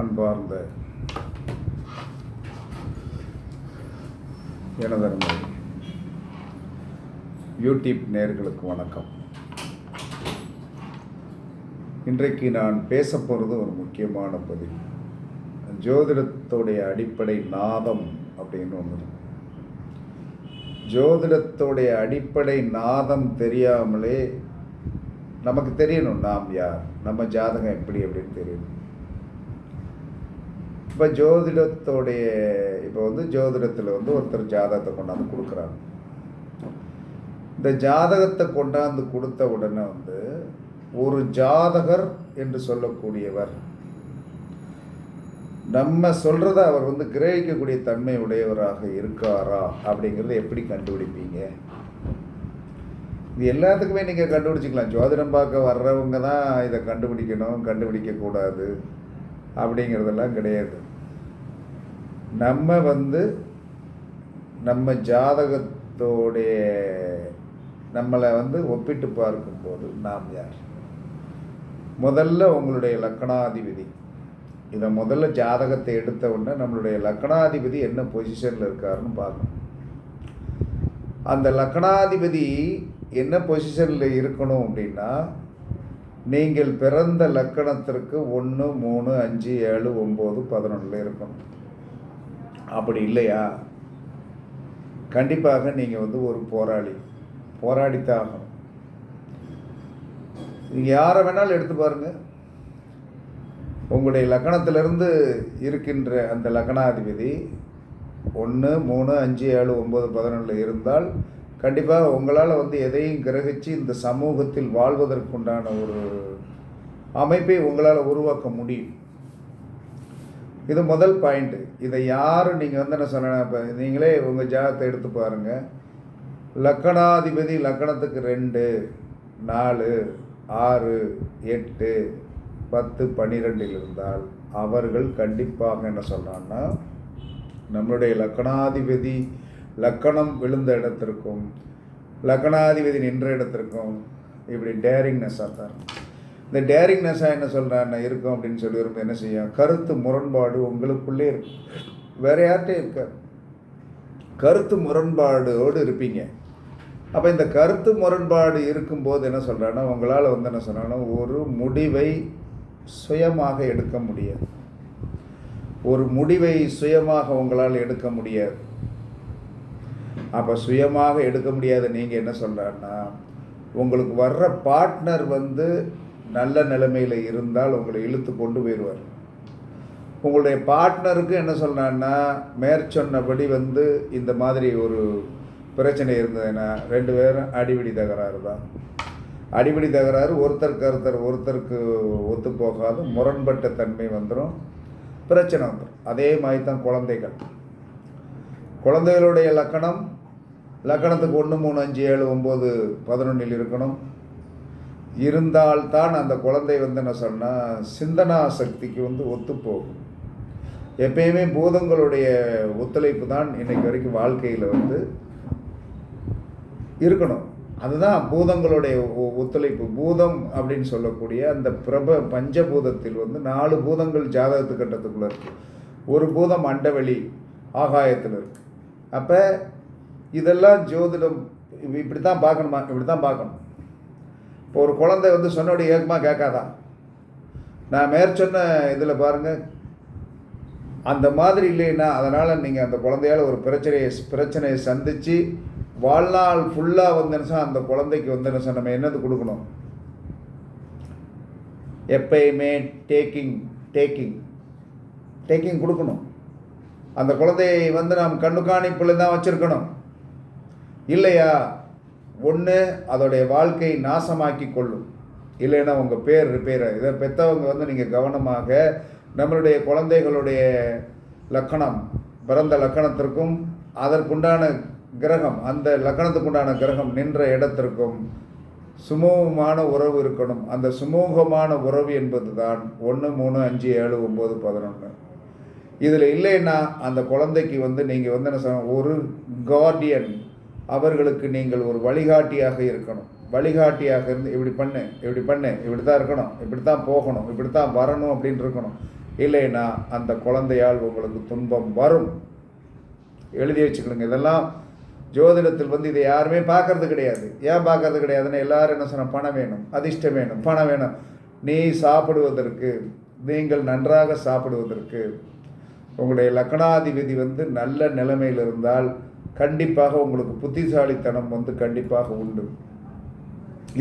அன்பார்ந்த எனதருமை யூடியூப் நேர்களுக்கு வணக்கம். இன்றைக்கு நான் பேச போகிறது ஒரு முக்கியமான பதிவு. ஜோதிடத்துடைய அடிப்படை நாதம் அப்படின்னு ஒன்று ஜோதிடத்துடைய அடிப்படை நாதம் தெரியாமலே நமக்கு தெரியணும் நாம் யார்? நம்ம ஜாதகம் எப்படி அப்படின்னு தெரியணும். இப்போ ஜோதிடத்தோடைய இப்போ வந்து ஜோதிடத்தில் வந்து ஒருத்தர் ஜாதகத்தை கொண்டாந்து கொடுக்குறாங்க இந்த ஜாதகத்தை கொண்டாந்து கொடுத்த உடனே வந்து ஒரு ஜாதகர் என்று சொல்லக்கூடியவர் நம்ம சொல்கிறத அவர் வந்து கிரகிக்கக்கூடிய தன்மை உடையவராக இருக்காரா அப்படிங்கிறத எப்படி கண்டுபிடிப்பீங்க? இது எல்லாத்துக்குமே நீங்கள் கண்டுபிடிச்சிக்கலாம். ஜோதிடம் பார்க்க வர்றவங்க தான் இதை கண்டுபிடிக்கணும் கண்டுபிடிக்கக்கூடாது அப்படிங்கிறதெல்லாம் கிடையாது. நம்ம வந்து நம்ம ஜாதகத்தோடைய நம்மளை வந்து ஒப்பிட்டு பார்க்கும்போது நாம் யார்? முதல்ல உங்களுடைய லக்கணாதிபதி. இதை முதல்ல ஜாதகத்தை எடுத்த உடனே நம்மளுடைய லக்கணாதிபதி என்ன பொசிஷனில் இருக்காருன்னு பார்க்கணும். அந்த லக்கணாதிபதி என்ன பொசிஷனில் இருக்கணும் அப்படின்னா நீங்கள் பிறந்த லக்கணத்திற்கு ஒன்று மூணு அஞ்சு ஏழு ஒம்பது பதினொன்றில் இருக்கணும். அப்படி இல்லையா? கண்டிப்பாக நீங்கள் வந்து ஒரு போராளி. போராடித்தான் ஆகணும். நீங்கள் யாரை வேணாலும் எடுத்து பாருங்கள் உங்களுடைய லக்கணத்திலிருந்து இருக்கின்ற அந்த லக்கணாதிபதி ஒன்று மூணு அஞ்சு ஏழு ஒம்பது பதினொன்றில் இருந்தால் கண்டிப்பாக உங்களால் வந்து எதையும் கிரகிச்சு இந்த சமூகத்தில் வாழ்வதற்குண்டான ஒரு அமைப்பை உங்களால் உருவாக்க முடியும். இது முதல் பாயிண்ட்டு இதை யாரும் நீங்கள் வந்து என்ன சொன்ன இப்போ நீங்களே உங்கள் ஜாதகத்தை எடுத்து பாருங்கள் லக்கணாதிபதி லக்கணத்துக்கு ரெண்டு நாலு ஆறு எட்டு பத்து பன்னிரெண்டில் இருந்தால் அவர்கள் கண்டிப்பாக என்ன சொல்கிறான்னா நம்மளுடைய லக்கணாதிபதி லக்கணம் விழுந்த இடத்திற்கும் லக்கணாதிபதி நின்ற இடத்திற்கும் இப்படி டேரிங்னஸ்ஸாக தான் இந்த டேரிங்னஸ்ஸாக என்ன சொல்கிறான்னா இருக்கும் அப்படின்னு சொல்லி வரும்போது என்ன செய்யும் கருத்து முரண்பாடு உங்களுக்குள்ளே இருக்கும் வேறு யார்கிட்டையும் இருக்காது. கருத்து முரண்பாடோடு இருப்பீங்க. அப்போ இந்த கருத்து முரண்பாடு இருக்கும்போது என்ன சொல்கிறான்னா உங்களால் வந்து என்ன சொல்கிறாங்கன்னா ஒரு முடிவை சுயமாக எடுக்க முடியாது. ஒரு முடிவை சுயமாக உங்களால் எடுக்க முடியாது. அப்போ சுயமாக எடுக்க முடியாத நீங்கள் என்ன சொல்கிறான்னா உங்களுக்கு வர்ற பார்ட்னர் வந்து நல்ல நிலைமையில் இருந்தால் உங்களை இழுத்து கொண்டு போயிடுவார் உங்களுடைய பார்ட்னருக்கு என்ன சொல்கிறான்னா மேற்சொன்னபடி வந்து இந்த மாதிரி ஒரு பிரச்சனை இருந்ததுன்னா ரெண்டு பேரும் அடிபிடி தகராறு தான். அடிபிடி தகராறு ஒருத்தருக்கு ஒருத்தர் ஒருத்தருக்கு ஒத்து போகாது முரண்பட்ட தன்மை வந்துடும் பிரச்சனை வந்துடும் அதே மாதிரி தான் குழந்தைகள். குழந்தைகளுடைய லக்கணம் லக்கணத்துக்கு ஒன்று மூணு அஞ்சு ஏழு ஒம்பது பதினொன்றில் இருக்கணும். இருந்தால்தான் அந்த குழந்தை வந்து என்ன சொன்னால் சிந்தனா சக்திக்கு வந்து ஒத்துப்போகும். எப்பயுமே பூதங்களுடைய ஒத்துழைப்பு தான் இன்றைக்கு வரைக்கும் வாழ்க்கையில் வந்து இருக்கணும். அதுதான் பூதங்களுடைய ஒத்துழைப்பு. பூதம் அப்படின்னு சொல்லக்கூடிய அந்த பிரப பஞ்சபூதத்தில் வந்து நாலு பூதங்கள் ஜாதகத்து கட்டத்துக்குள்ளே இருக்கு. ஒரு பூதம் அண்டவெளி ஆகாயத்தில் இருக்குது அப்போ இதெல்லாம் ஜோதிடம் இப்படி தான் பார்க்கணுமா? இப்படி தான் பார்க்கணும். இப்போ ஒரு குழந்தை வந்து சொன்னோட ஏகமாக கேட்காதா? நான் மேற்சொன்ன இதில் பாருங்கள் அந்த மாதிரி இல்லைன்னா அதனால் நீங்கள் அந்த குழந்தையால் ஒரு பிரச்சனையை பிரச்சனையை சந்தித்து வாழ்நாள் ஃபுல்லாக வந்துன்னு அந்த குழந்தைக்கு வந்துன்னு நம்ம என்னது கொடுக்கணும்? எப்பயுமே டேக்கிங் டேக்கிங் டேக்கிங் கொடுக்கணும். அந்த குழந்தையை வந்து நாம் கண்ணுக்காணிப்பில் தான் வச்சுருக்கணும். இல்லையா? ஒன்று அதோடைய வாழ்க்கை நாசமாக்கி கொள்ளும். இல்லைன்னா உங்கள் பேர் ரிப்பேர் இதை பெற்றவங்க வந்து நீங்கள் கவனமாக நம்மளுடைய குழந்தைகளுடைய லக்கணம் பிறந்த லக்கணத்திற்கும் அதற்குண்டான கிரகம் அந்த லக்கணத்துக்குண்டான கிரகம் நின்ற இடத்திற்கும் சுமூகமான உறவு இருக்கணும். அந்த சுமூகமான உறவு என்பது தான் ஒன்று மூணு அஞ்சு ஏழு ஒம்பது பதினொன்று இதில் இல்லைன்னா அந்த குழந்தைக்கு வந்து நீங்கள் வந்து என்ன சொல்ல ஒரு கார்டியன் அவர்களுக்கு நீங்கள் ஒரு வழிகாட்டியாக இருக்கணும். வழிகாட்டியாக இருந்து இப்படி பண்ணு இப்படி பண்ணு இப்படி தான் இருக்கணும் இப்படி தான் போகணும் இப்படி தான் வரணும் அப்படின்னு இருக்கணும். இல்லைன்னா அந்த குழந்தையால் உங்களுக்கு துன்பம் வரும். எழுதி வச்சுக்கணுங்க இதெல்லாம் ஜோதிடத்தில் வந்து இதை யாருமே பார்க்கறது கிடையாது. ஏன் பார்க்கறது கிடையாதுன்னு எல்லாரும் என்ன சொன்ன பணம் வேணும் அதிர்ஷ்டம் வேணும் பணம் வேணும். நீ சாப்பிடுவதற்கு நீங்கள் நன்றாக சாப்பிடுவதற்கு உங்களுடைய லக்னாதிபதி வந்து நல்ல நிலைமையில் இருந்தால் கண்டிப்பாக உங்களுக்கு புத்திசாலித்தனம் வந்து கண்டிப்பாக உண்டு.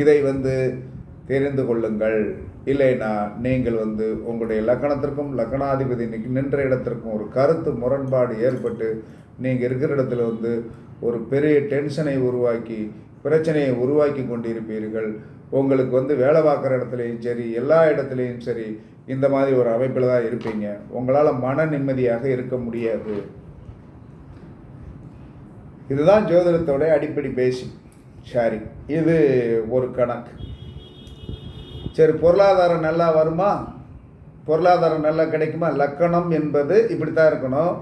இதை வந்து தெரிந்து கொள்ளுங்கள். இல்லைனா நீங்கள் வந்து உங்களுடைய லக்கணத்திற்கும் லக்கணாதிபதி நின்ற இடத்திற்கும் ஒரு கருத்து முரண்பாடு ஏற்பட்டு நீங்கள் இருக்கிற இடத்துல வந்து ஒரு பெரிய டென்ஷனை உருவாக்கி பிரச்சனையை உருவாக்கி கொண்டிருப்பீர்கள். உங்களுக்கு வந்து வேலை பார்க்குற இடத்துலையும் சரி எல்லா இடத்துலையும் சரி இந்த மாதிரி ஒரு அமைப்பில் தான் இருப்பீங்க. உங்களால் மன நிம்மதியாக இருக்க முடியாது. இதுதான் ஜோதிடத்தோட அடிப்படை பேசி ஷாரி இது ஒரு கணக்கு. சரி பொருளாதாரம் நல்லா வருமா? பொருளாதாரம் நல்லா கிடைக்குமா? லக்கணம் என்பது இப்படி தான் இருக்கணும்.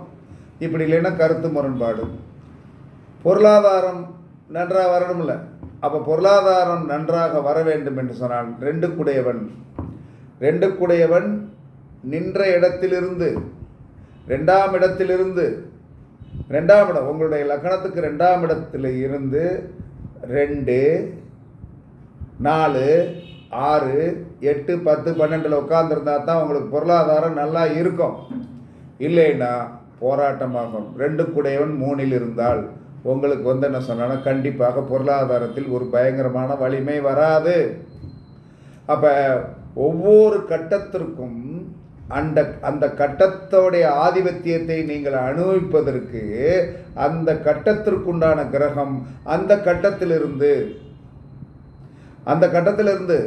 இப்படி இல்லைன்னா கருத்து முரண்பாடு. பொருளாதாரம் நன்றாக வரணும்ல. அப்போ பொருளாதாரம் நன்றாக வர வேண்டும் என்று சொன்னான் ரெண்டு குடையவன் ரெண்டு குடையவன் நின்ற இடத்திலிருந்து ரெண்டாம் இடத்திலிருந்து ரெண்டாம் இடம் உங்களுடைய லக்கணத்துக்கு ரெண்டாம் இடத்துல இருந்து ரெண்டு நாலு ஆறு எட்டு பத்து பன்னெண்டில் உட்காந்துருந்தா தான் உங்களுக்கு பொருளாதாரம் நல்லா இருக்கும். இல்லைன்னா போராட்டமாகும். ரெண்டு குடையவன் மூணில் இருந்தால் உங்களுக்கு வந்து என்ன சொன்னா கண்டிப்பாக பொருளாதாரத்தில் ஒரு பயங்கரமான வலிமை வராது. அப்போ ஒவ்வொரு கட்டத்திற்கும் அந்த அந்த கட்டத்தோடைய ஆதிபத்தியத்தை நீங்கள் அனுபவிப்பதற்கு அந்த கட்டத்திற்குண்டான கிரகம் அந்த கட்டத்திலிருந்து அந்த கட்டத்திலிருந்து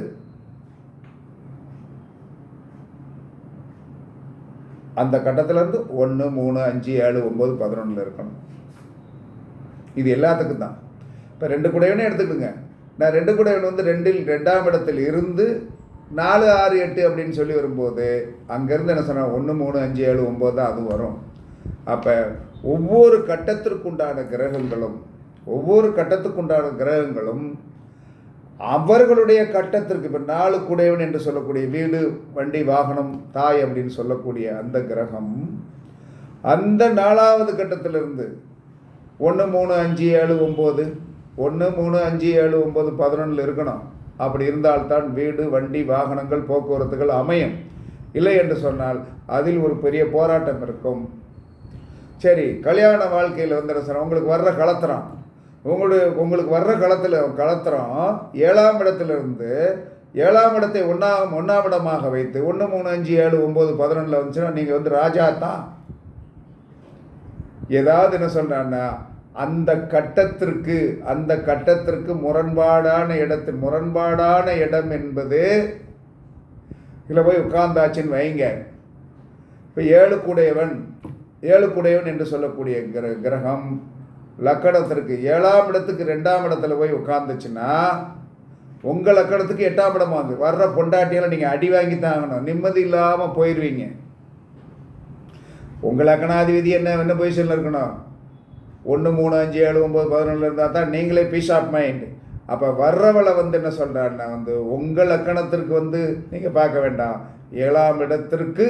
அந்த கட்டத்திலிருந்து ஒன்று மூணு அஞ்சு ஏழு ஒம்பது பதினொன்றில் இருக்கணும். இது எல்லாத்துக்கும் தான். இப்போ ரெண்டு குடையவனே எடுத்துக்கோங்க நான் ரெண்டு குடையவன் வந்து ரெண்டில் ரெண்டாம் இடத்தில் இருந்து நாலு ஆறு எட்டு அப்படின்னு சொல்லி வரும்போது அங்கேருந்து என்ன சொன்னால் ஒன்று மூணு அஞ்சு ஏழு ஒம்பது தான் அது வரும். அப்போ ஒவ்வொரு கட்டத்திற்குண்டான கிரகங்களும் ஒவ்வொரு கட்டத்துக்குண்டான கிரகங்களும் அவர்களுடைய கட்டத்திற்கு இப்போ நாலு குடையவன் என்று சொல்லக்கூடிய வீடு வண்டி வாகனம் தாய் அப்படின்னு சொல்லக்கூடிய அந்த கிரகம் அந்த நாலாவது கட்டத்திலிருந்து ஒன்று மூணு அஞ்சு ஏழு ஒம்பது ஒன்று மூணு அஞ்சு ஏழு ஒம்பது பதினொன்றில் இருக்கணும். அப்படி இருந்தால்தான் வீடு வண்டி வாகனங்கள் போக்குவரத்துகள் அமையும். இல்லை என்று சொன்னால் அதில் ஒரு பெரிய போராட்டம் இருக்கும். சரி கல்யாண வாழ்க்கையில் வந்து உங்களுக்கு வர்ற கலத்திரம். உங்களுடைய உங்களுக்கு வர்ற களத்தில் களத்திரம் ஏழாம் இடத்துலேருந்து ஏழாம் இடத்தை ஒன்றாம் ஒன்றாம் இடமாக வைத்து ஒன்று மூணு அஞ்சு ஏழு ஒம்பது பதினொன்றில் வந்துச்சுன்னா நீங்கள் வந்து ராஜா தான். ஏதாவது என்ன சொல்கிறான்னா அந்த கட்டத்திற்கு அந்த கட்டத்திற்கு முரண்பாடான இடத்து முரண்பாடான இடம் என்பது இதில் போய் உட்கார்ந்தாச்சின்னு வைங்க. இப்போ ஏழு கூடையவன் ஏழு கூடையவன் என்று சொல்லக்கூடிய கிர கிரகம் லக்கணத்திற்கு ஏழாம் இடத்துக்கு ரெண்டாம் இடத்துல போய் உட்காந்துச்சுன்னா உங்கள் லக்கணத்துக்கு எட்டாம் இடம் வாங்க வர்ற பொண்டாட்டியெல்லாம் நீங்கள் அடி வாங்கி தான் ஆகணும். நிம்மதி இல்லாமல் போயிடுவீங்க உங்கள் லக்கணாதிபதி என்ன என்ன பொசிஷனில் இருக்கணும்? ஒன்று மூணு அஞ்சு ஏழு ஒம்பது பதினொன்று இருந்தால் தான் நீங்களே பீஸ் ஆஃப் மைண்டு அப்போ வர்றவளை வந்து என்ன சொல்கிறாருன்னா வந்து உங்கள் லக்கணத்திற்கு வந்து நீங்கள் பார்க்க வேண்டாம். ஏழாம் இடத்திற்கு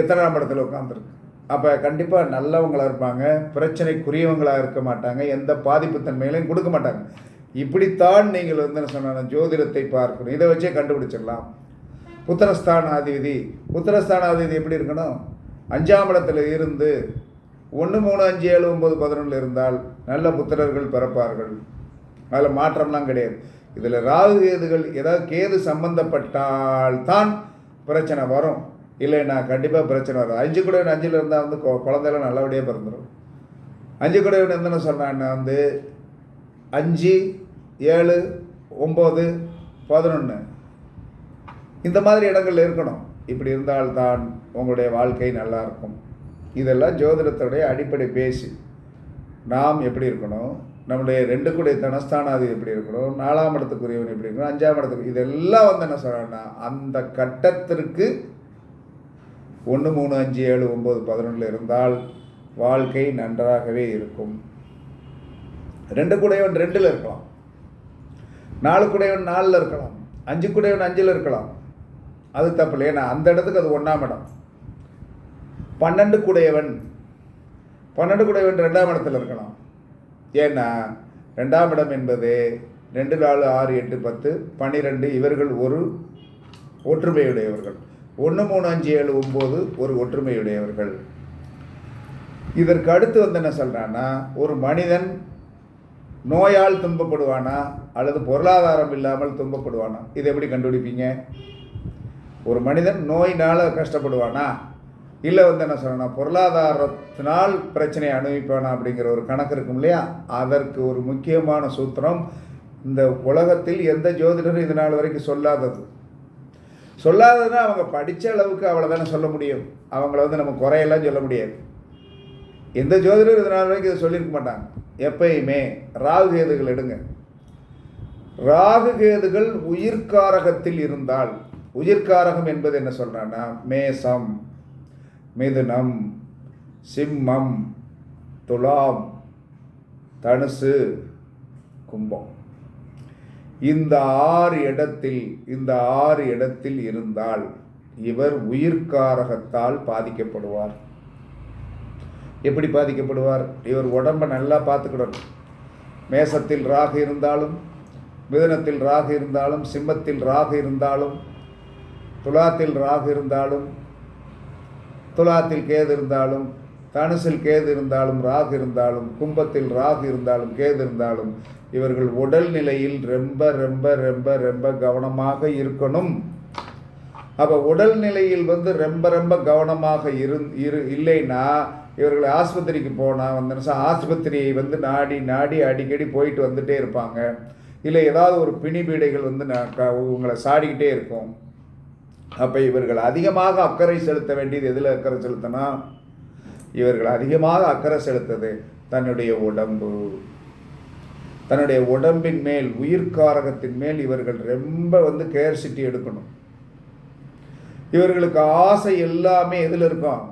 எத்தனாம் இடத்துல உட்காந்துருக்கு அப்போ கண்டிப்பாக நல்லவங்களாக இருப்பாங்க பிரச்சனைக்குரியவங்களாக இருக்க மாட்டாங்க எந்த பாதிப்புத்தன்மைகளையும் கொடுக்க மாட்டாங்க. இப்படித்தான் நீங்கள் வந்து என்ன சொன்ன ஜோதிடத்தை பார்க்கணும். இதை வச்சே கண்டுபிடிச்சிடலாம். புத்திரஸ்தானாதிபதி. புத்திரஸ்தானாதிபதி எப்படி இருக்கணும்? அஞ்சாம் இடத்துல இருந்து ஒன்று மூணு அஞ்சு ஏழு ஒம்பது பதினொன்றில் இருந்தால் நல்ல புத்திரர்கள் பிறப்பார்கள். அதில் மாற்றம்லாம் கிடையாது. இதில் ராகு கேதுகள் ஏதாவது கேது சம்பந்தப்பட்டால் தான் பிரச்சனை வரும். இல்லைன்னா கண்டிப்பாக பிரச்சனை வரும் அஞ்சு கூட அஞ்சில் இருந்தால் வந்து கொ- நல்லபடியாக பிறந்துடும் அஞ்சு குடையவன் என்னென்ன சொன்னான்னா வந்து அஞ்சு ஏழு ஒம்பது பதினொன்று இந்த மாதிரி இடங்கள்ல இருக்கணும். இப்படி இருந்தால்தான் உங்களுடைய வாழ்க்கை நல்லாயிருக்கும் இதெல்லாம் ஜோதிடத்துடைய அடிப்படை பேசி நாம் எப்படி இருக்கணும்? நம்முடைய ரெண்டு கூடிய தனஸ்தானாதி எப்படி இருக்கணும்? நாலாம் இடத்துக்குரியவன் எப்படி இருக்கணும்? அஞ்சாம் இடத்துக்கு இதெல்லாம் வந்து என்ன சொல்கிறேன்னா அந்த கட்டத்திற்கு ஒன்று மூணு அஞ்சு ஏழு ஒம்பது பதினொன்றில் இருந்தால் வாழ்க்கை நன்றாகவே இருக்கும். ரெண்டு கூடையவன் ரெண்டில் இருக்கலாம். நாலு கூடையவன் நாலில் இருக்கலாம். அஞ்சு கூடையவன் அஞ்சில் இருக்கலாம். அது தப்பு இல்லை. ஏன்னா அந்த இடத்துக்கு அது ஒன்றாம் இடம். பன்னெண்டு குடையவன். பன்னெண்டு குடையவன் ரெண்டாம் இடத்துல இருக்கலாம் ஏன்னா ரெண்டாம் இடம் என்பது ரெண்டு நாலு ஆறு எட்டு பத்து பன்னிரெண்டு இவர்கள் ஒரு ஒற்றுமையுடையவர்கள். ஒன்று மூணு அஞ்சு ஏழு ஒம்பது ஒரு ஒற்றுமையுடையவர்கள். இதற்கு அடுத்து வந்து என்ன சொல்கிறான்னா ஒரு மனிதன் நோயால் துன்பப்படுவானா அல்லது பொருளாதாரம் இல்லாமல் துன்பப்படுவானா? இதை எப்படி கண்டுபிடிப்பீங்க? ஒரு மனிதன் நோயினால் கஷ்டப்படுவானா? இல்லை வந்து என்ன சொல்லணும் பொருளாதாரத்தினால் பிரச்சனையை அனுபவிப்பானா அப்படிங்கிற ஒரு கணக்கு இருக்கும் இல்லையா? அதற்கு ஒரு முக்கியமான சூத்திரம் இந்த உலகத்தில் எந்த ஜோதிடரும் இது நாள் வரைக்கும் சொல்லாதது. சொல்லாததுன்னா அவங்க படித்த அளவுக்கு அவ்வளோதானே சொல்ல முடியும். அவங்கள வந்து நம்ம குறையெல்லாம் சொல்ல முடியாது. எந்த ஜோதிடரும் இது நாள் வரைக்கும் இதை சொல்லியிருக்க மாட்டாங்க. எப்பயுமே ராகு கேதுகள் எடுங்க. ராகு கேதுகள் உயிர்காரகத்தில் இருந்தால் உயிர்காரகம் என்பது என்ன சொல்கிறான்னா மேசம். மிதுனம் சிம்மம் துலாம் தனுசு கும்பம். இந்த ஆறு இடத்தில் இந்த ஆறு இடத்தில் இருந்தால் இவர் உயிர்காரகத்தால் பாதிக்கப்படுவார். எப்படி பாதிக்கப்படுவார்? இவர் உடம்பை நல்லா பார்த்துக்கிடணும். மேசத்தில் ராகு இருந்தாலும் மிதுனத்தில் ராகு இருந்தாலும் சிம்மத்தில் ராகு இருந்தாலும் துலாத்தில் ராகு இருந்தாலும் துலாத்தில் கேது இருந்தாலும் தனுசில் கேது இருந்தாலும் ராகு இருந்தாலும் கும்பத்தில் ராகு இருந்தாலும் கேது இருந்தாலும் இவர்கள் உடல் நிலையில் ரொம்ப ரொம்ப ரொம்ப ரொம்ப கவனமாக இருக்கணும். அப்போ உடல் நிலையில் வந்து ரொம்ப ரொம்ப கவனமாக இரு இரு இல்லைன்னா இவர்கள் ஆஸ்பத்திரிக்கு போனால் வந்து ஆஸ்பத்திரியை வந்து நாடி நாடி அடிக்கடி போயிட்டு வந்துட்டே இருப்பாங்க. இல்லை ஏதாவது ஒரு பிணிபீடைகள் வந்து நான் உங்களை சாடிக்கிட்டே இருக்கும். அப்போ இவர்கள் அதிகமாக அக்கறை செலுத்த வேண்டியது எதில் அக்கறை செலுத்தினா இவர்கள் அதிகமாக அக்கறை செலுத்தது தன்னுடைய உடம்பு. தன்னுடைய உடம்பின் மேல் உயிர்காரகத்தின் மேல் இவர்கள் ரொம்ப வந்து கேர் சிட்டி எடுக்கணும். இவர்களுக்கு ஆசை எல்லாமே எதில் இருக்கும்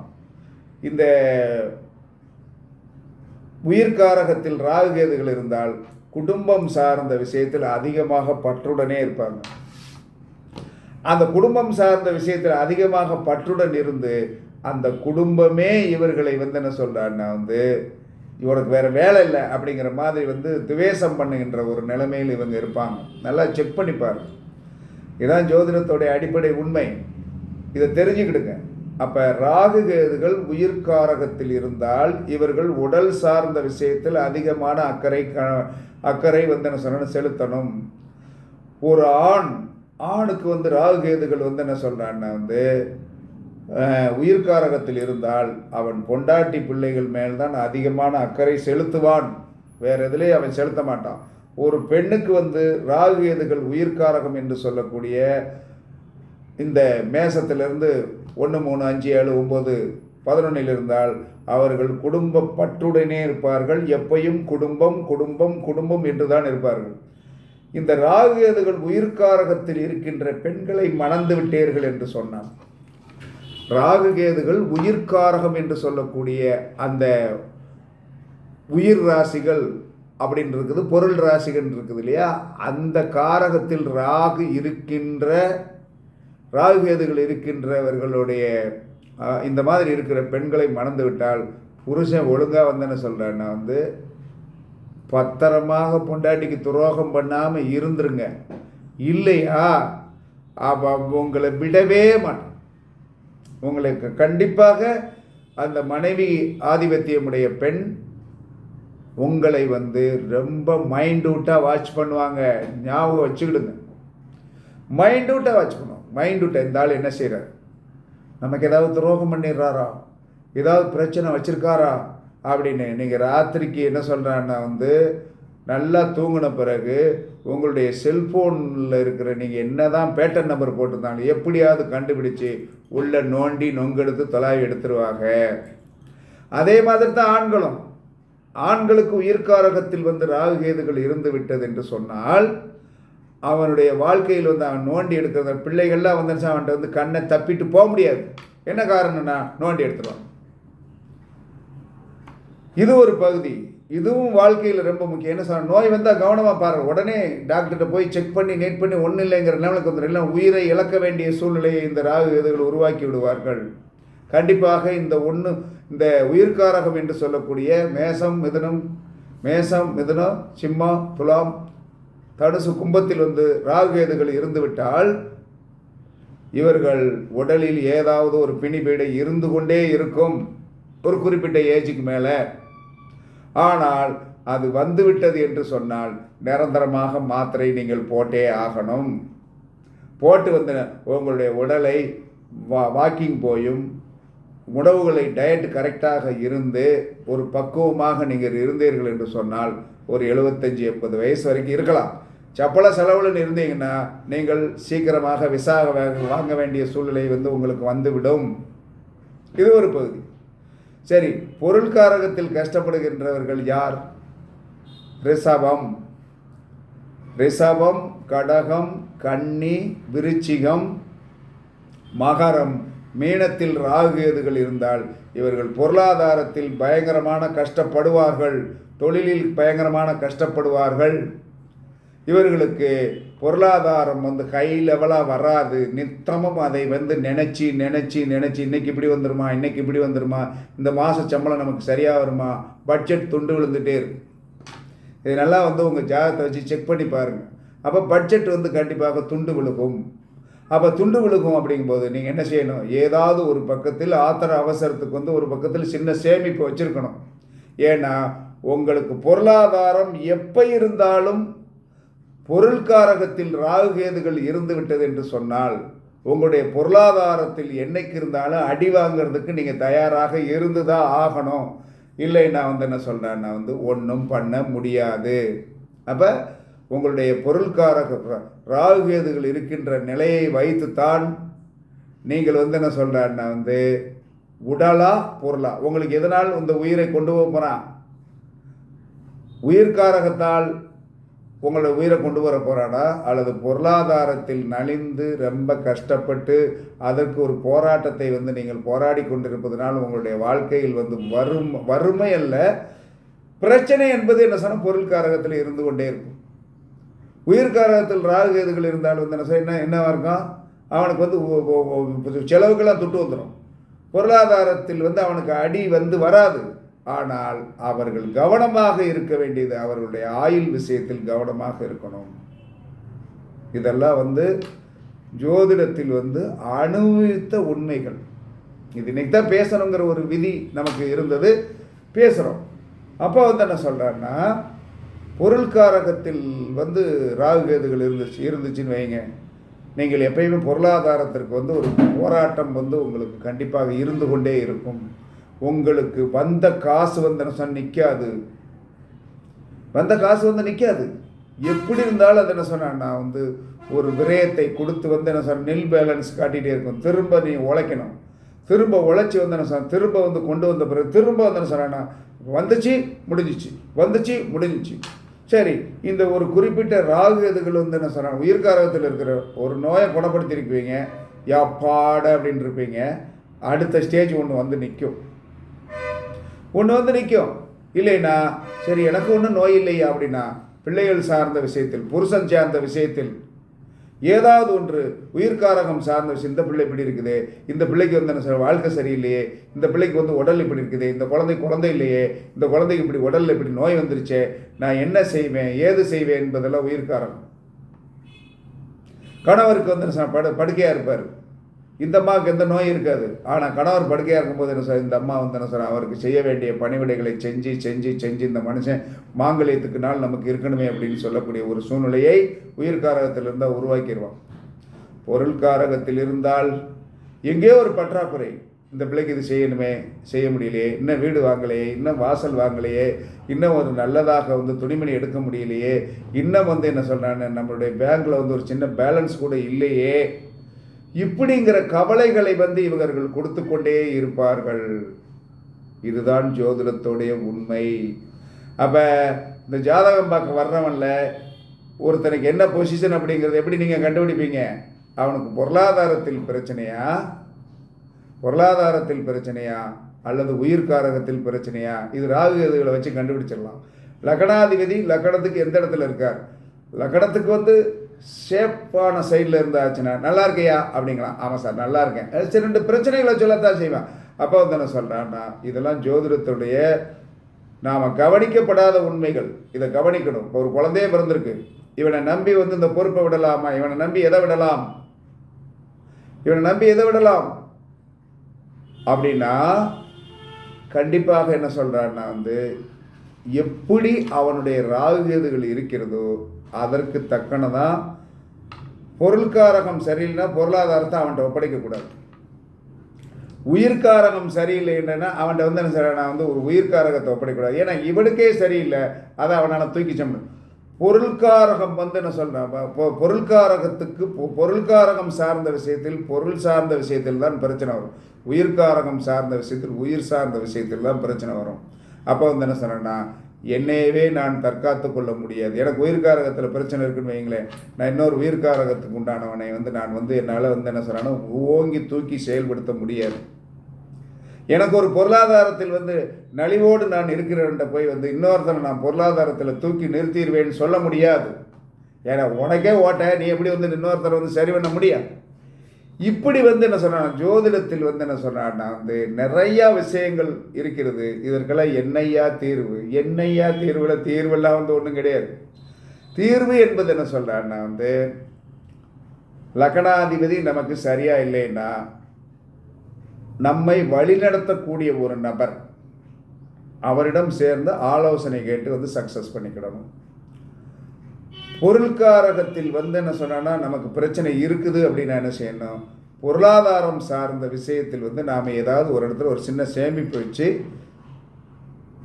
இந்த உயிர்காரகத்தில் ராகுகேதுகள் இருந்தால் குடும்பம் சார்ந்த விஷயத்தில் அதிகமாக பற்றுடனே இருப்பாங்க. அந்த குடும்பம் சார்ந்த விஷயத்தில் அதிகமாக பற்றுடன் இருந்து அந்த குடும்பமே இவர்களை வந்து என்ன சொல்றான்னா வந்து இவனுக்கு வேறு வேலை இல்லை அப்படிங்கிற மாதிரி வந்து துவேஷம் பண்ணுகின்ற ஒரு நிலைமையில் இவங்க இருப்பாங்க. நல்லா செக் பண்ணி பாருங்க. இதான் ஜோதிடத்தோடைய அடிப்படை உண்மை. இதை தெரிஞ்சுக்கிடுங்க. அப்போ ராகு கேதுகள் உயிர்காரகத்தில் இருந்தால் இவர்கள் உடல் சார்ந்த விஷயத்தில் அதிகமான அக்கறை க- அக்கறை வந்து என்ன சொன்ன செலுத்தணும். ஒரு ஆண் ஆணுக்கு வந்து ராகு கேதுகள் வந்து என்ன சொல்கிறான்னா வந்து உயிர்காரகத்தில் இருந்தால் அவன் பொண்டாட்டி பிள்ளைகள் மேல்தான் அதிகமான அக்கறை செலுத்துவான். வேற எதுலேயே அவன் செலுத்த மாட்டான். ஒரு பெண்ணுக்கு வந்து ராகு கேதுகள் உயிர்காரகம் என்று சொல்லக்கூடிய இந்த மேசத்திலிருந்து ஒன்று மூணு அஞ்சு ஏழு ஒம்பது பதினொன்னில் இருந்தால் அவர்கள் குடும்ப பற்றுடனே இருப்பார்கள். எப்பையும் குடும்பம் குடும்பம் குடும்பம் என்று தான் இருப்பார்கள். இந்த ராகுகேதுகள் உயிர்காரகத்தில் இருக்கின்ற பெண்களை மணந்து விட்டீர்கள் என்று சொன்னான். ராகுகேதுகள் உயிர்காரகம் என்று சொல்லக்கூடிய அந்த உயிர் ராசிகள் அப்படின்னு இருக்குது பொருள் ராசிகள் இருக்குது இல்லையா? அந்த காரகத்தில் ராகு இருக்கின்ற ராகுகேதுகள் இருக்கின்றவர்களுடைய இந்த மாதிரி இருக்கிற பெண்களை மணந்து விட்டால் புருஷன் ஒழுங்காக வந்தேன்னு சொல்கிறேன்னா வந்து. பத்திரமாக பொண்டாட்டிக்கு துரோகம் பண்ணாமல் இருந்துருங்க. இல்லையா? அப்போ உங்களை விடவே மாட்டேன். உங்களுக்கு கண்டிப்பாக அந்த மனைவி ஆதிபத்தியமுடைய பெண் உங்களை வந்து ரொம்ப மைண்டூட்டாக வாட்ச் பண்ணுவாங்க. ஞாபகம் வச்சுக்கிடுங்க. மைண்டூட்டாக வாட்ச் பண்ணுவோம் மைண்டூட்டை இந்த ஆள் என்ன செய்கிறார் நமக்கு ஏதாவது துரோகம் பண்ணிடுறாரா? ஏதாவது பிரச்சனை வச்சுருக்காரா? அப்படின்னு. நீங்கள் ராத்திரிக்கு என்ன சொல்கிறான்னா வந்து நல்லா தூங்கின பிறகு உங்களுடைய செல்ஃபோனில் இருக்கிற நீங்கள் என்ன தான் பேட்டன் நம்பர் போட்டிருந்தாலும் எப்படியாவது கண்டுபிடிச்சு உள்ள நோண்டி நொங்கெடுத்து தொலாவி எடுத்துருவாங்க. அதே மாதிரி தான் ஆண்களும். ஆண்களுக்கு உயிர்காரகத்தில் வந்து ராகுகேதுகள் இருந்து விட்டது என்று சொன்னால் அவனுடைய வாழ்க்கையில் வந்து அவன் நோண்டி எடுக்கிற பிள்ளைகள்லாம் வந்துருச்சு அவன்கிட்ட வந்து கண்ணை தப்பிட்டு போக முடியாது. என்ன காரணம்னா நோண்டி எடுத்துருவான் இது ஒரு பகுதி. இதுவும் வாழ்க்கையில் ரொம்ப முக்கியம். என்ன சொல்ற நோய் வந்தால் கவனமாக பாரு உடனே டாக்டர்கிட்ட போய் செக் பண்ணி நேட் பண்ணி ஒன்றும் இல்லைங்கிற லெவலுக்கு வந்துடும் இல்லை உயிரை இழக்க வேண்டிய சூழ்நிலையை இந்த ராகு எதுகள் உருவாக்கி விடுவார்கள். கண்டிப்பாக இந்த ஒன்று இந்த உயிர்காரகம் என்று சொல்லக்கூடிய மேசம் மிதனம் மேசம் மிதுனம் சிம்மம் துலாம் தனுசு கும்பத்தில் வந்து ராகுகேதுகள் இருந்துவிட்டால் இவர்கள் உடலில் ஏதாவது ஒரு பிணிபீடை இருந்து கொண்டே இருக்கும். ஒரு குறிப்பிட்ட ஏஜுக்கு மேலே. ஆனால் அது வந்துவிட்டது என்று சொன்னால் நிரந்தரமாக மாத்திரை நீங்கள் போட்டே ஆகணும். போட்டு வந்து உங்களுடைய உடலை வா வாக்கிங் போயும் உணவுகளை டயட் கரெக்டாக இருந்து ஒரு பக்குவமாக நீங்கள் இருந்தீர்கள் என்று சொன்னால் ஒரு எழுபத்தஞ்சி எண்பது வயசு வரைக்கும் இருக்கலாம். சப்பள செலவுலன்னு இருந்தீங்கன்னா நீங்கள் சீக்கிரமாக விசாக வாங்க வேண்டிய சூழ்நிலை வந்து உங்களுக்கு வந்துவிடும். இது ஒரு பகுதி. சரி பொருள்காரகத்தில் கஷ்டப்படுகின்றவர்கள் யார்? ரிஷபம். ரிஷபம் கடகம் கன்னி விருச்சிகம் மகரம். மீனத்தில் ராகுகேதுகள் இருந்தால் இவர்கள் பொருளாதாரத்தில் பயங்கரமான கஷ்டப்படுவார்கள். தொழிலில் பயங்கரமான கஷ்டப்படுவார்கள். இவர்களுக்கு பொருளாதாரம் வந்து ஹை லெவலாக வராது. நித்தமும் அதை வந்து நினச்சி நினச்சி நினச்சி இன்னைக்கு இப்படி வந்துருமா இன்னைக்கு இப்படி வந்துருமா இந்த மாத சம்பளம் நமக்கு சரியாக வருமா பட்ஜெட் துண்டு விழுந்துட்டே இருக்கும் இது நல்லா வந்து உங்கள் ஜாதகத்தை வச்சு செக் பண்ணி பாருங்கள் அப்போ பட்ஜெட் வந்து கண்டிப்பாக துண்டு விழுகும். அப்போ துண்டு விழுகும் அப்படிங்கும்போது நீங்கள் என்ன செய்யணும்? ஏதாவது ஒரு பக்கத்தில் ஆத்திர அவசரத்துக்கு வந்து ஒரு பக்கத்தில் சின்ன சேமிப்பு வச்சுருக்கணும். ஏன்னா உங்களுக்கு பொருளாதாரம் எப்போ இருந்தாலும் பொருள்காரகத்தில் ராகுகேதுகள் இருந்து விட்டது என்று சொன்னால் உங்களுடைய பொருளாதாரத்தில் என்னைக்கு இருந்தாலும் அடி வாங்குறதுக்கு நீங்கள் தயாராக இருந்து தான் ஆகணும். இல்லை நான் வந்து என்ன சொல்கிறேன் நான் வந்து ஒன்றும் பண்ண முடியாது. அப்போ உங்களுடைய பொருள்காரக ராகுகேதுகள் இருக்கின்ற நிலையை வைத்துத்தான் நீங்கள் வந்து என்ன சொல்கிறேன்னா வந்து உடலா பொருளா? உங்களுக்கு எதனால் இந்த உயிரை கொண்டு போக போகிறான் உயிர்காரகத்தால் உங்களை உயிரை கொண்டு வர போறானா அல்லது பொருளாதாரத்தில் நலிந்து ரொம்ப கஷ்டப்பட்டு அதற்கு ஒரு போராட்டத்தை வந்து நீங்கள் போராடி கொண்டிருப்பதனால் உங்களுடைய வாழ்க்கையில் வந்து வறும் வறுமை அல்ல. பிரச்சனை என்பது என்ன சொன்னால் பொருள்காரகத்தில் இருந்து கொண்டே இருக்கும். உயிர்காரகத்தில் ராகு கேதுகள் இருந்தாலும் வந்து என்ன செய்ய என்ன என்னவாக இருக்கும்? அவனுக்கு வந்து செலவுக்கெல்லாம் துட்டு வந்துடும் பொருளாதாரத்தில் வந்து அவனுக்கு அடி வந்து வராது. ஆனால் அவர்கள் கவனமாக இருக்க வேண்டியது அவர்களுடைய ஆயுள் விஷயத்தில் கவனமாக இருக்கணும். இதெல்லாம் வந்து ஜோதிடத்தில் வந்து அனுபவித்த உண்மைகள். இது இன்னைக்கு தான் பேசணுங்கிற ஒரு விதி நமக்கு இருந்தது. பேசுகிறோம் அப்போ வந்து என்ன சொல்கிறேன்னா பொருள்காரகத்தில் வந்து ராகுகேதுகள் இருந்துச்சு இருந்துச்சுன்னு வைங்க. நீங்கள் எப்பயுமே பொருளாதாரத்திற்கு வந்து ஒரு போராட்டம் வந்து உங்களுக்கு கண்டிப்பாக இருந்து கொண்டே இருக்கும். உங்களுக்கு வந்த காசு வந்து சொன்ன நிற்காது வந்த காசு வந்து நிற்காது எப்படி இருந்தாலும் அது என்ன சொன்னேன் நான் வந்து ஒரு விரயத்தை கொடுத்து வந்து என்ன சொன்ன நெல் பேலன்ஸ் காட்டிகிட்டே இருக்கும். திரும்ப நீ உழைக்கணும். திரும்ப உழைச்சி வந்து என்ன சொன்ன திரும்ப வந்து கொண்டு வந்த பிறகு திரும்ப வந்து என்ன சொன்னேன்னா வந்துச்சு முடிஞ்சிச்சு. வந்துச்சு முடிஞ்சிச்சு. சரி இந்த ஒரு குறிப்பிட்ட ராகு எதுகள் வந்து என்ன சொன்னாங்க உயிர்காரகத்தில் இருக்கிற ஒரு நோயை குணப்படுத்தியிருக்குவீங்க யாப்பாட அப்படின்ட்டு இருப்பீங்க. அடுத்த ஸ்டேஜ் ஒன்று வந்து நிற்கும் ஒன்று வந்து நிற்கும் இல்லைன்னா சரி எனக்கு ஒன்றும் நோய் இல்லையா அப்படின்னா பிள்ளைகள் சார்ந்த விஷயத்தில் புருஷன் சார்ந்த விஷயத்தில் ஏதாவது ஒன்று உயிர்காரகம் சார்ந்த விஷயம் இந்த பிள்ளை இப்படி இருக்குது இந்த பிள்ளைக்கு வந்து என்ன வாழ்க்கை சரியில்லையே இந்த பிள்ளைக்கு வந்து உடல் இப்படி இருக்குது இந்த குழந்தை குழந்தை இல்லையே இந்த குழந்தைக்கு இப்படி உடலில் இப்படி நோய் வந்துருச்சே நான் என்ன செய்வேன் ஏது செய்வேன் என்பதெல்லாம் உயிர்காரகம். கணவருக்கு வந்து படு படுக்கையாக இருப்பார். இந்த அம்மாவுக்கு எந்த நோய் இருக்காது. ஆனால் கணவர் படுக்கையாக இருக்கும்போது என்ன சார் இந்த அம்மா வந்து என்ன சார் அவருக்கு செய்ய வேண்டிய பணிவிடைகளை செஞ்சு செஞ்சு செஞ்சு இந்த மனுஷன் மாங்கல்யத்துக்கு நாள் நமக்கு இருக்கணுமே அப்படின்னு சொல்லக்கூடிய ஒரு சூழ்நிலையை உயிர்காரகத்தில் இருந்தால் உருவாக்கிடுவான் பொருள்காரகத்தில் இருந்தால் எங்கேயோ ஒரு பற்றாக்குறை. இந்த பிள்ளைக்கு இது செய்யணுமே செய்ய முடியலையே. இன்னும் வீடு வாங்கலையே இன்னும் வாசல் வாங்கலையே இன்னும் ஒரு நல்லதாக வந்து துணிமணி எடுக்க முடியலையே இன்னும் வந்து என்ன சொல்கிறாங்க நம்மளுடைய பேங்க்கில் வந்து ஒரு சின்ன பேலன்ஸ் கூட இல்லையே இப்படிங்கிற கவலைகளை வந்து இவர்கள் கொடுத்து கொண்டே இருப்பார்கள். இதுதான் ஜோதிடத்துடைய உண்மை. அப்போ இந்த ஜாதகம் பார்க்க வர்றவன்ல ஒருத்தனுக்கு என்ன பொசிஷன் அப்படிங்கிறது எப்படி நீங்கள் கண்டுபிடிப்பீங்க? அவனுக்கு பொருளாதாரத்தில் பிரச்சனையா? பொருளாதாரத்தில் பிரச்சனையா? அல்லது உயிர்காரகத்தில் பிரச்சனையா? இது ராகு கேதுகளை வச்சு கண்டுபிடிச்சிடலாம். லக்னாதிபதி லக்னத்துக்கு எந்த இடத்துல இருக்கார்? லக்னத்துக்கு வந்து ஷேப்பான சைடில் இருந்தாச்சுன்னா நல்லா இருக்கையா? அப்படிங்களாம் ஆமாம் சார் நல்லா இருக்கேன். சரி ரெண்டு பிரச்சனைகளை சொல்லத்தான் செய்வேன். அப்போ வந்து என்ன சொல்கிறேன்னா இதெல்லாம் ஜோதிடத்துடைய நாம் கவனிக்கப்படாத உண்மைகள். இதை கவனிக்கணும். இப்போ ஒரு குழந்தையே பிறந்திருக்கு. இவனை நம்பி வந்து இந்த பொறுப்பை விடலாமா? இவனை நம்பி எதை விடலாம்? இவனை நம்பி எதை விடலாம்? அப்படின்னா கண்டிப்பாக என்ன சொல்கிறான்னா வந்து எப்படி அவனுடைய ராகுகேதுகள் இருக்கிறதோ அதற்கு தக்கனதான் பொருள்காரகம் சரியில்லைன்னா பொருளாதாரத்தை அவன்கிட்ட ஒப்படைக்கக்கூடாது. உயிர்காரகம் சரியில்லைன்னா அவன்கிட்ட வந்து என்ன சார் நான் வந்து ஒரு உயிர்காரகத்தை ஒப்படைக்கக்கூடாது. ஏன்னா இவனுக்கே சரியில்லை. அதை அவனால் தூக்கி சம்பளம் பொருள்காரகம் வந்து என்ன சொல்கிறேன் பொருள்காரகத்துக்கு பொ- பொருள்காரகம் சார்ந்த விஷயத்தில் பொருள் சார்ந்த விஷயத்தில் தான் பிரச்சனை வரும். உயிர்காரகம் சார்ந்த விஷயத்தில் உயிர் சார்ந்த விஷயத்தில் தான் பிரச்சனை வரும். அப்போ வந்து என்ன சொன்னேன்னா என்னையவே நான் தற்காத்து கொள்ள முடியாது. எனக்கு உயிர்காரகத்தில் பிரச்சனை இருக்குன்னு வைங்களேன். நான் இன்னொரு உயிர்காரகத்துக்கு உண்டானவனை வந்து நான் வந்து என்னால் வந்து என்ன சொல்கிறேன்னா ஓங்கி தூக்கி செயல்படுத்த முடியாது. எனக்கு ஒரு பொருளாதாரத்தில் வந்து நலிவோடு நான் இருக்கிறவன்ட்ட போய் வந்து இன்னொருத்தனை நான் பொருளாதாரத்தில் தூக்கி நிறுத்திடுவேன்னு சொல்ல முடியாது. ஏன்னா உனக்கே ஓட்ட நீ எப்படி வந்து இன்னொருத்தரை வந்து சரி பண்ண முடியாது இப்படி வந்து என்ன சொன்னான் ஜோதிடத்தில் வந்து என்ன சொன்னான்னா வந்து நிறையா விஷயங்கள் இருக்கிறது. இதற்கெல்லாம் என்னையா தீர்வு? என்னையா தீர்வில் தீர்வெல்லாம் வந்து ஒன்றும் கிடையாது. தீர்வு என்பது என்ன சொல்கிறான்னா வந்து லக்னாதிபதி நமக்கு சரியா இல்லைன்னா நம்மை வழிநடத்தக்கூடிய ஒரு நபர் அவரிடம் சேர்ந்து ஆலோசனை கேட்டு வந்து சக்ஸஸ் பண்ணிக்கிடணும். பொருள்காரகத்தில் வந்து என்ன சொன்னா நமக்கு பிரச்சனை இருக்குது அப்படின்னா என்ன செய்யணும்? பொருளாதாரம் சார்ந்த விஷயத்தில் வந்து நாம் ஏதாவது ஒரு இடத்துல ஒரு சின்ன சேமிப்பு வச்சு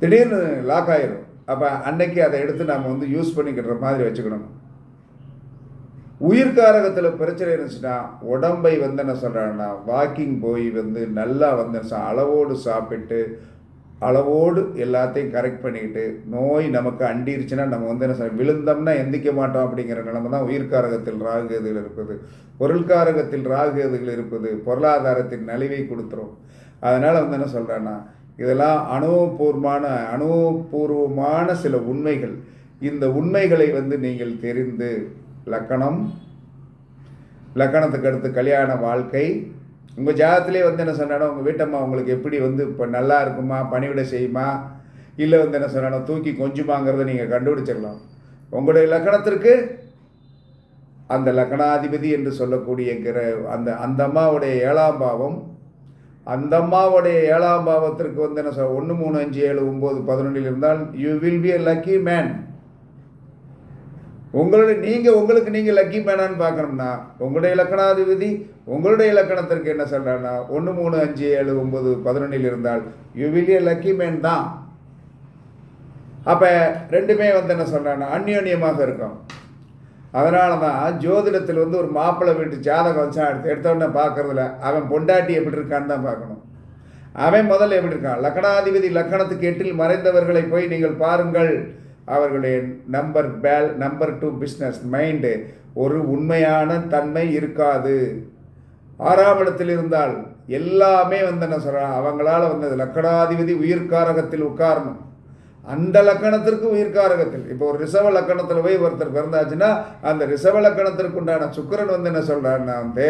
திடீர்னு லாக் ஆயிரும். அப்போ அன்னைக்கு அதை எடுத்து நாம் வந்து யூஸ் பண்ணிக்கிற மாதிரி வச்சுக்கணும். உயிர்காரகத்தில் பிரச்சனை இருந்துச்சுன்னா உடம்பை வந்து என்ன சொல்கிறாங்கன்னா வாக்கிங் போய் வந்து நல்லா வந்து அளவோடு சாப்பிட்டு அளவோடு எல்லாத்தையும் கரெக்ட் பண்ணிக்கிட்டு நோய் நமக்கு அண்டிருச்சுன்னா நம்ம வந்து என்ன விழுந்தோம்னா எந்திக்க மாட்டோம் அப்படிங்கிற நிலைமை தான் உயிர்காரகத்தில் ராகுகேதுகள் இருப்பது பொருள்காரகத்தில் ராகுகேதுகள் இருப்பது பொருளாதாரத்தின் நலிவை கொடுத்துரும். அதனால் வந்து என்ன சொல்கிறேன்னா இதெல்லாம் அனுபவபூர்வமான அனுபவபூர்வமான சில உண்மைகள். இந்த உண்மைகளை வந்து நீங்கள் தெரிந்து லக்கணம் லக்கணத்துக்கு அடுத்து கல்யாண வாழ்க்கை உங்கள் ஜாதத்திலே வந்து என்ன சொன்னாலும் உங்கள் வீட்டம்மா உங்களுக்கு எப்படி வந்து இப்போ நல்லா இருக்குமா பணிவிட செய்யுமா இல்லை வந்து என்ன சொன்னாலும் தூக்கி கொஞ்சுமாங்கிறத நீங்கள் கண்டுபிடிச்சிடலாம். உங்களுடைய லக்கணத்திற்கு அந்த லக்கணாதிபதி என்று சொல்லக்கூடிய கிர அந்த அந்த அம்மாவுடைய ஏழாம் பாவம் அந்த அம்மாவுடைய ஏழாம் பாவத்திற்கு வந்து என்ன சொல்ல ஒன்று மூணு அஞ்சு ஏழு ஒம்பது பதினொன்றில் இருந்தால் you will be a lucky man உங்களுடைய நீங்கள் உங்களுக்கு நீங்கள் லக்கி மேனான்னு பார்க்கணும்னா உங்களுடைய லக்கணாதிபதி உங்களுடைய லக்கணத்திற்கு என்ன சொல்கிறான்னா ஒன்று மூணு அஞ்சு ஏழு ஒம்பது பதினொன்றில் இருந்தால் யூ வில் லக்கி மேன் தான். அப்போ ரெண்டுமே வந்து என்ன சொல்கிறான்னா அந்யோன்யமாக இருக்கும். அதனால தான் ஜோதிடத்தில் வந்து ஒரு மாப்பிள்ளை வீட்டு ஜாதகம் வச்சா எடுத்து எடுத்தவொடனே பார்க்கறதுல அவன் பொண்டாட்டி எப்படி இருக்கான்னு தான் பார்க்கணும். அவன் முதல்ல எப்படி இருக்கான்? லக்கணாதிபதி லக்கணத்துக்கு எட்டில் மறைந்தவர்களை போய் நீங்கள் பாருங்கள். அவர்களுடைய நம்பர் பேல் நம்பர் டூ பிஸ்னஸ் மைண்டு ஒரு உண்மையான தன்மை இருக்காது. ஆறாம் இடத்தில் இருந்தால் எல்லாமே வந்து என்ன சொல்கிறான் அவங்களால் வந்து லக்கணாதிபதி உயிர்காரகத்தில் உட்காரணும். அந்த லக்கணத்திற்கு உயிர்காரகத்தில். இப்போ ஒரு ரிசவ லக்கணத்தில் போய் ஒருத்தர் பிறந்தாச்சுன்னா அந்த ரிசவ லக்கணத்திற்கு உண்டான சுக்கிரன் வந்து என்ன சொல்கிறாருன்னா வந்து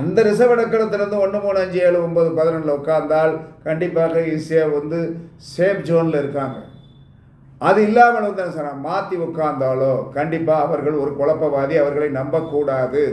அந்த ரிசவ லக்கணத்திலேருந்து ஒன்று மூணு அஞ்சு ஏழு ஒம்பது பதினொன்றில் உட்கார்ந்தால் கண்டிப்பாக ஈஸியாக வந்து சேஃப் ஜோனில் இருக்காங்க. அது இல்லாமல் வந்து என்ன சொல்கிறாங்க மாற்றி உட்கார்ந்தாலோ கண்டிப்பாக அவர்கள் ஒரு குழப்பவாதி அவர்களை நம்பக்கூடாது.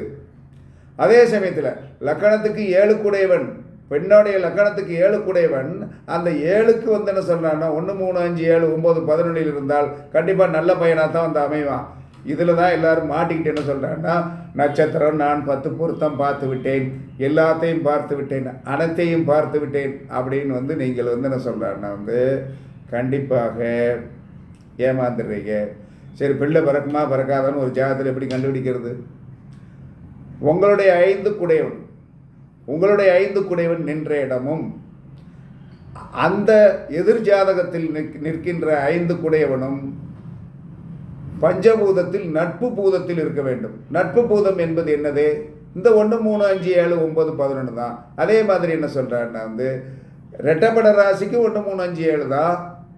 அதே சமயத்தில் லக்கணத்துக்கு ஏழு குடையவன் பெண்ணுடைய லக்கணத்துக்கு ஏழு குடையவன் அந்த ஏழுக்கு வந்து என்ன சொல்கிறான்னா ஒன்று மூணு அஞ்சு ஏழு ஒம்பது பதினொன்றில் இருந்தால் கண்டிப்பாக நல்ல பையனாக தான் வந்து அமைவான். இதில் தான் எல்லோரும் மாட்டிக்கிட்டு என்ன சொல்கிறாங்கன்னா நட்சத்திரம் நான் பத்து பொருத்தம் பார்த்து விட்டேன் எல்லாத்தையும் பார்த்து விட்டேன் அனைத்தையும் பார்த்து விட்டேன் அப்படின்னு வந்து நீங்கள் வந்து என்ன சொல்கிறாருன்னா வந்து கண்டிப்பாக ஏமாந்துடுறீங்க? சரி பிள்ளை பிறக்குமா பிறக்காதான்னு ஒரு ஜாதத்தில் எப்படி கண்டுபிடிக்கிறது? உங்களுடைய ஐந்து குடையவன் உங்களுடைய ஐந்து குடைவன் நின்ற இடமும் அந்த எதிர் ஜாதகத்தில் நிற்கின்ற ஐந்து குடையவனும் பஞ்சபூதத்தில் நட்பு பூதத்தில் இருக்க வேண்டும். நட்பு பூதம் என்பது என்னது? இந்த ஒன்று மூணு அஞ்சு ஏழு ஒம்பது பதினொன்று தான். அதே மாதிரி என்ன சொல்கிறாருன்னா வந்து ரெட்டப்பட ராசிக்கு ஒன்று மூணு அஞ்சு ஏழு தான்.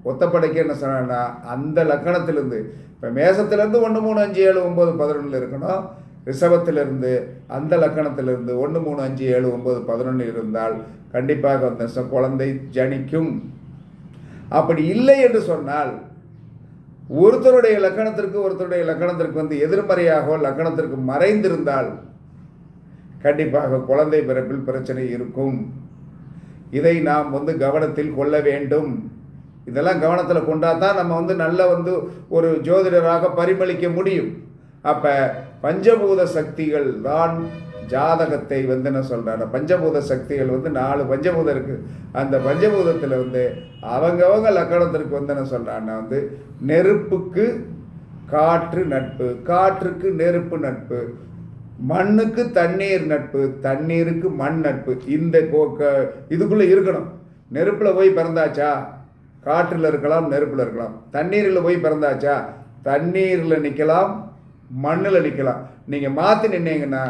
ஒத்தப்படைக்கு என்ன சொன்னா அந்த லக்கணத்திலிருந்து இப்போ மேசத்துலேருந்து ஒன்று மூணு அஞ்சு ஏழு ஒம்பது பதினொன்றில் இருக்கணும். ரிஷபத்திலிருந்து அந்த லக்கணத்திலிருந்து ஒன்று மூணு அஞ்சு ஏழு ஒம்பது பதினொன்று இருந்தால் கண்டிப்பாக அந்த குழந்தை ஜனிக்கும். அப்படி இல்லை என்று சொன்னால் ஒருத்தருடைய லக்கணத்திற்கு ஒருத்தருடைய லக்கணத்திற்கு வந்து எதிர்மறையாக லக்கணத்திற்கு மறைந்திருந்தால் கண்டிப்பாக குழந்தை பிறப்பில் பிரச்சனை இருக்கும். இதை நாம் வந்து கவனத்தில் கொள்ள வேண்டும். இதெல்லாம் கவனத்தில் கொண்டா தான் நம்ம வந்து நல்ல வந்து ஒரு ஜோதிடராக பரிமளிக்க முடியும். அப்போ பஞ்சபூத சக்திகள் தான் ஜாதகத்தை வந்து என்ன சொல்கிறாங்க பஞ்சபூத சக்திகள் வந்து நாலு பஞ்சபூதம் இருக்குது அந்த பஞ்சபூதத்தில் வந்து அவங்கவங்க லக்கணத்திற்கு வந்து என்ன சொல்கிறாங்கன்னா வந்து நெருப்புக்கு காற்று நட்பு காற்றுக்கு நெருப்பு நட்பு மண்ணுக்கு தண்ணீர் நட்பு தண்ணீருக்கு மண் நட்பு. இந்த கோக்க இதுக்குள்ளே இருக்கணும். நெருப்பில் போய் பிறந்தாச்சா? காற்றில் இருக்கலாம் நெருப்பில் இருக்கலாம். தண்ணீரில் போய் பிறந்தாச்சா? தண்ணீரில் நிற்கலாம் மண்ணில் நிற்கலாம். நீங்கள் மாற்றி நின்னீங்கன்னா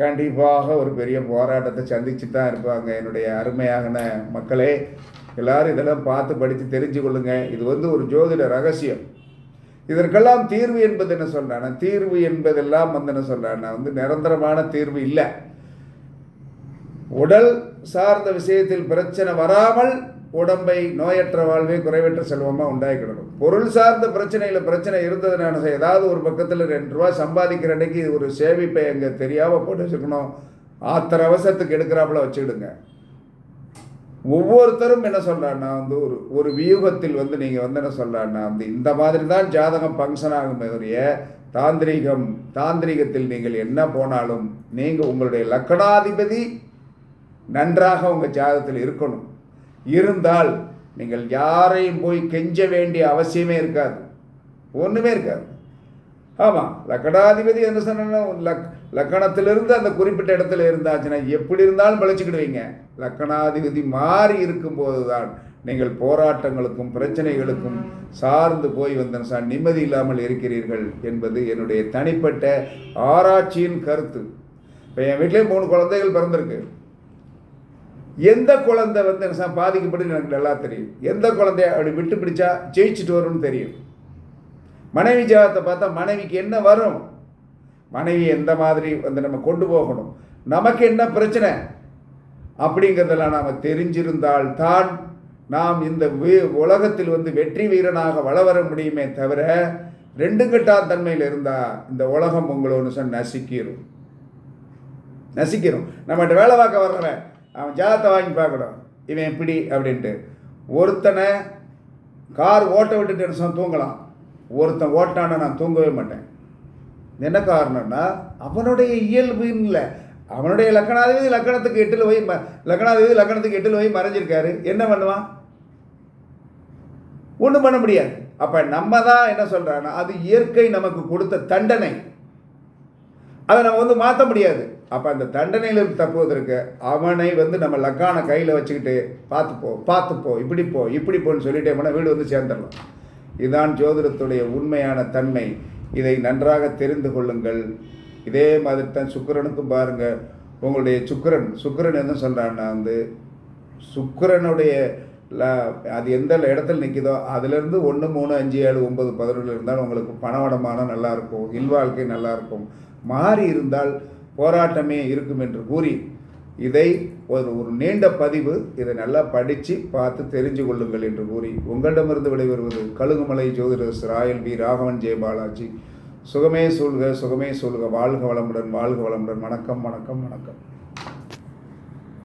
கண்டிப்பாக ஒரு பெரிய போராட்டத்தை சந்திச்சு தான் இருப்பாங்க என்னுடைய அருமையான மக்களே. எல்லாரும் இதெல்லாம் பார்த்து படித்து தெரிஞ்சு கொள்ளுங்க. இது வந்து ஒரு ஜோதிட ரகசியம். இதற்கெல்லாம் தீர்வு என்பது என்ன சொல்றானா தீர்வு என்பதெல்லாம் வந்து என்ன சொல்றானா வந்து நிரந்தரமான தீர்வு இல்லை. உடல் சார்ந்த விஷயத்தில் பிரச்சனை வராமல் உடம்பை நோயற்ற வாழ்வே குறைவற்ற செல்வமாக உண்டாக்கிடணும் பொருள் சார்ந்த பிரச்சனையில் பிரச்சனை இருந்ததுனால ஏதாவது ஒரு பக்கத்தில் ரெண்டு ரூபா சம்பாதிக்கிற அன்னைக்கு ஒரு சேமிப்பை அங்கே தெரியாமல் போட்டு வச்சுக்கணும். ஆத்திர அவசரத்துக்கு எடுக்கிறாப்புல வச்சுக்கிடுங்க. ஒவ்வொருத்தரும் என்ன சொல்றான்னா வந்து ஒரு ஒரு வியூகத்தில் வந்து நீங்கள் வந்து என்ன சொல்றான்னா வந்து இந்த மாதிரி தான் ஜாதகம் ஃபங்க்ஷன் ஆகும் ஒழிய தாந்திரிகம் தாந்திரிகத்தில் நீங்கள் என்ன போனாலும் நீங்கள் உங்களுடைய லக்கணாதிபதி நன்றாக உங்கள் ஜாதகத்தில் இருக்கணும். இருந்தால் நீங்கள் யாரையும் போய் கெஞ்ச வேண்டிய அவசியமே இருக்காது. ஒன்றுமே இருக்காது. ஆமாம் லக்கணாதிபதி என்ன சொன்னா லக் லக்கணத்திலிருந்து அந்த குறிப்பிட்ட இடத்துல இருந்தாச்சுன்னா எப்படி இருந்தாலும் பழிச்சுக்கிடுவீங்க. லக்கணாதிபதி மாறி இருக்கும்போது தான் நீங்கள் போராட்டங்களுக்கும் பிரச்சனைகளுக்கும் சார்ந்து போய் வந்த சார் நிம்மதி இல்லாமல் இருக்கிறீர்கள் என்பது என்னுடைய தனிப்பட்ட ஆராய்ச்சியின் கருத்து. இப்போ என் வீட்டிலே மூணு குழந்தைகள் பிறந்திருக்கு. எந்த குழந்தை வந்து என்ன சார் எனக்கு நல்லா தெரியும். எந்த குழந்தைய அப்படி விட்டு பிடிச்சா ஜெயிச்சுட்டு வரும்னு தெரியும். மனைவி ஜாதகத்தை பார்த்தா மனைவிக்கு என்ன வரும்? மனைவி எந்த மாதிரி வந்து நம்ம கொண்டு போகணும்? நமக்கு என்ன பிரச்சனை? அப்படிங்கிறதெல்லாம் நாம் தெரிஞ்சிருந்தால் தான் நாம் இந்த உலகத்தில் வந்து வெற்றி வீரனாக வளவர முடியுமே தவிர ரெண்டு கட்டா தன்மையில் இருந்தால் இந்த உலகம் உங்களை ஒன்று சொன்ன நசிக்கிறோம் நசிக்கிறோம் நம்மகிட்ட வேலை பார்க்க வர்றவன் அவன் ஜாதத்தை வாங்கி பார்க்கணும். இவன் எப்படி அப்படின்ட்டு. ஒருத்தனை கார் ஓட்ட விட்டுட்டு தூங்கலாம். ஒருத்தன் ஓட்டான நான் தூங்கவே மாட்டேன். என்ன காரணம்னா அவனுடைய இயல்பு இல்லை. அவனுடைய லக்கணாதிபதி லக்கணத்துக்கு எட்டில் போய் ம லக்கணாதிபதி லக்கணத்துக்கு எட்டில் போய் மறைஞ்சிருக்காரு. என்ன பண்ணுவான்? ஒன்றும் பண்ண முடியாது. அப்போ நம்ம தான் என்ன சொல்கிறான்னா அது இயற்கை நமக்கு கொடுத்த தண்டனை. அதை நம்ம வந்து மாற்ற முடியாது. அப்போ அந்த தண்டனையிலிருந்து தப்புவதற்கு அவனை வந்து நம்ம லக்கான கையில் வச்சுக்கிட்டு பார்த்துப்போ பார்த்துப்போ இப்படி போ இப்படி போன்னு சொல்லிட்டே போனால் வீடு வந்து சேர்ந்துடலாம். இதுதான் ஜோதிடத்துடைய உண்மையான தன்மை. இதை நன்றாக தெரிந்து கொள்ளுங்கள். இதே மாதிரி தான் சுக்கிரனுக்கும் பாருங்கள் உங்களுடைய சுக்கிரன் சுக்கரன் என்ன சொல்கிறான்னா வந்து சுக்கிரனுடைய ல- அது எந்த இடத்துல நிற்கிதோ அதுலேருந்து ஒன்று மூணு அஞ்சு ஏழு ஒம்பது பதினொன்று இருந்தால் உங்களுக்கு பணவடமானம் நல்லாயிருக்கும் இல்வாழ்க்கை நல்லாயிருக்கும் மாறி இருந்தால் போராட்டமே இருக்கும் என்று கூறி இதை ஒரு ஒரு நீண்ட பதிவு இதை நல்லா படித்து பார்த்து தெரிஞ்சு கொள்ளுங்கள் என்று கூறி உங்களிடமிருந்து விடைபெறுவது கழுகுமலை ஜோதிடர் ராயல் பி ராகவன் ஜெயபாலாஜி சுகமே சூழ்க சுகமே சூழ்க. வாழ்க வளமுடன் வாழ்க வளமுடன். வணக்கம் வணக்கம் வணக்கம்.